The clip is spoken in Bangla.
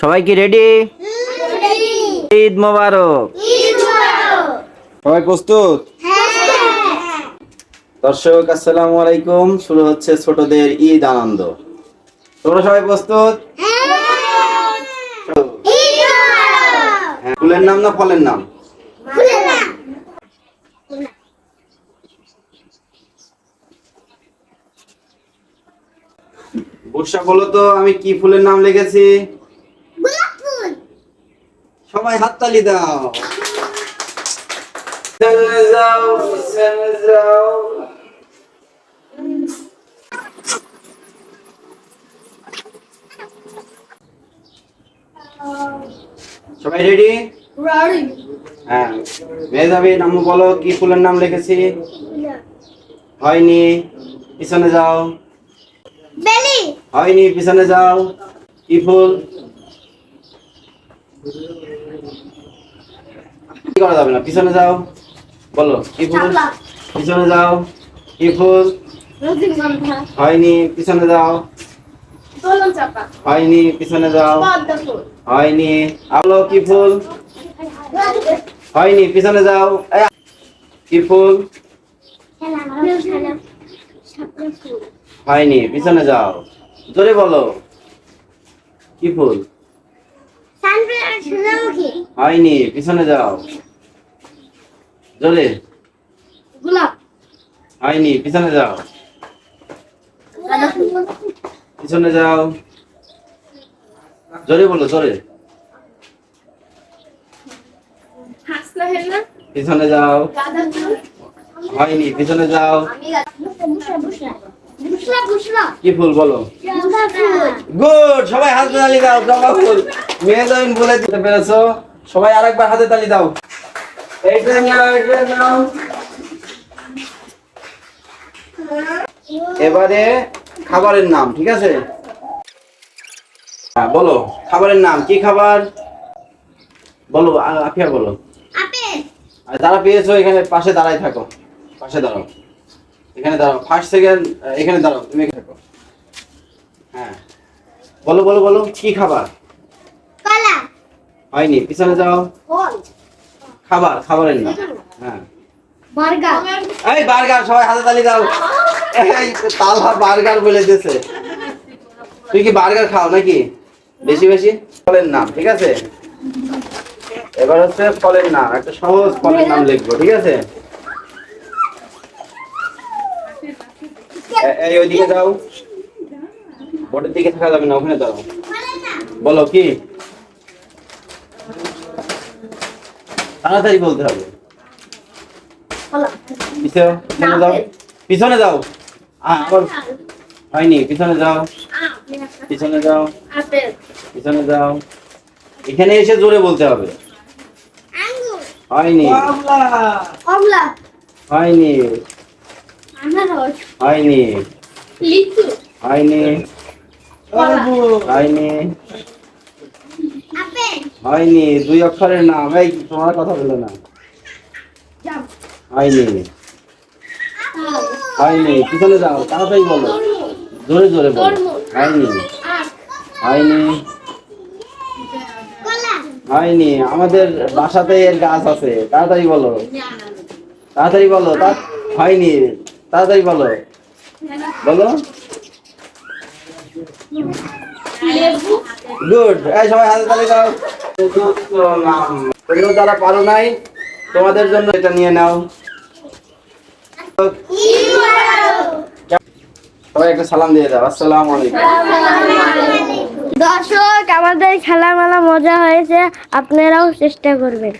সবাই কি রেডি ঈদ মোবারক। সবাই প্রস্তুত? দর্শক আসসালামু আলাইকুম। শুরু হচ্ছে ছোটদের ঈদ আনন্দ। তোমরা সবাই প্রস্তুত? হ্যাঁ, ফুলের নাম না ফলের নাম? বর্ষা বলো তো আমি কি ফুলের নাম লিখেছি? সবাই হাততালি দাও। সবাই রেডি হ্যাঁ। মেজাবি নাম বলো কি ফুলের নাম লিখেছি? হয়নি। পিছনে যাও। বেলি। হয়নি পিছনে যাও। কি ফুল? করা যাবে না। পিছনে যাও। বলো কি ফুল পিছনে যাও। ফুল হয়নি পিছনে যাও। হয়নি পিছনে যাও। হয়নি। আলো কি ফুল হয়নি পিছনে যাও। কি ফুল হয়নি পিছনে যাও। জোরে বলো। কি ফুল হয়নি পিছনে যাও। জোরে গোলাপ। হয়নি পিছনে যাও। পিছনে যাও। জোরে বলো জোরে পিছনে যাও। হয়নি পিছনে যাও। কি ফুল বলো? গুড সবাই হাতে তালি দাও জবা ফুল। মেয়ে বলে দিতে পেরেছ। সবাই আরেকবার হাতে তালি দাও। নাও নাও এবারে খাবারের নাম ঠিক আছে? হ্যাঁ বলো খাবারের নাম কি খাবার? বলো আফিয়া বলো। যারা পেয়েছ এখানে পাশে দাঁড়াই থাকো। পাশে দাঁড়াও। এখানে দাঁড়াও। ফার্স্ট সেকেন্ড এখানে দাঁড়াও তুমি এখানে থাকো। হ্যাঁ। বলো বলো বলো কি খাবার? কলা। হয়নি পিছনে যাও। খাবার খাবারের নাম। হ্যাঁ। বার্গার। এই বার্গার সবাই হাতে তালি দাও। এই তালহা বার্গার বলে দিয়েছে। তুই কি বার্গার খাও নাকি? বেশি বেশি? ফলের নাম ঠিক আছে? এবার হচ্ছে ফলের নাম একটা সহজ ফলের নাম লিখব ঠিক আছে? এই ওইদিকে যাও। বোর্ডের দিকে থাকা যাবে না ওখানে দাও বলো কি? তাড়াতাড়ি বলতে হবে। পিছনে যাও। পিছনে যাও। আ- আবার হয়নি পিছনে যাও। পিছনে যাও। পিছনে যাও। এখানে এসে জোরে বলতে হবে। হয়নি। হয়নি। হয়নি। হয়নি। হয়নি। হয়নি দুই অক্ষরের নাম এই তোমার কথা বলো না। হয়নি হয়নি পিছনে যাও তাড়াতাড়ি বলো। জোরে জোরে বলো। হয়নি হয়নি হয়নি আমাদের বাসাতে এর গাছ আছে তাড়াতাড়ি বলো। তাড়াতাড়ি বলো তা হয়নি তাড়াতাড়ি বলো। বলো। গুড এই সবাই হাতে তালি দাও। তোমরা যারা পারো নাই, তোমাদের জন্য এটা নিয়ে নাও। সবাই একটা সালাম দিয়ে দাও। আসসালামু আলাইকুম। দর্শক, আমাদের খেলামেলা মজা হয়েছে। আপনারাও চেষ্টা করবেন।